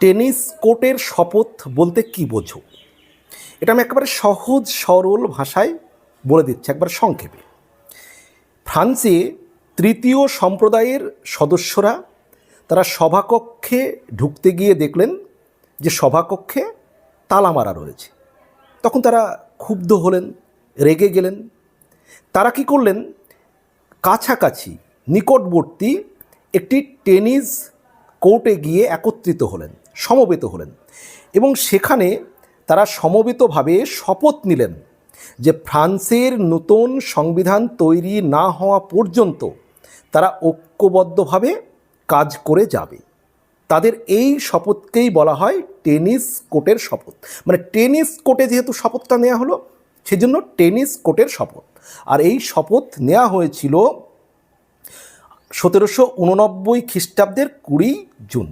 Tennis কোর্টের শপথ বলতে কি বোঝো? এটা আমি একেবারে সহজ, সরল ভাষায় বলে দিচ্ছি, একবার সংক্ষেপে। ফ্রান্সে তৃতীয় সম্প্রদায়ের সদস্যরা, তারা সভাকক্ষে ঢুকতে গিয়ে দেখলেন যে সভাকক্ষে তালা মারা রয়েছে। তখন তারা ক্ষুব্ধ হলেন, রেগে গেলেন। তারা কি করলেন? কাছাকাছি, নিকটবর্তী একটি টেনিস কোর্টে গিয়ে একত্রিত হলেন, সমবেত হলেন এবং সেখানে তারা সমবেতভাবে শপথ নিলেন যে ফ্রান্সের নতুন সংবিধান তৈরি না হওয়া পর্যন্ত তারা ঐক্যবদ্ধভাবে কাজ করে যাবে। তাদের এই শপথকেই বলা হয় টেনিস কোর্টের শপথ। মানে টেনিস কোর্টে যেহেতু শপথটা নেওয়া হলো, সেজন্য টেনিস কোর্টের শপথ। আর এই শপথ নেওয়া হয়েছিল সতেরোশো উননব্বই খ্রিস্টাব্দের কুড়ি জুন।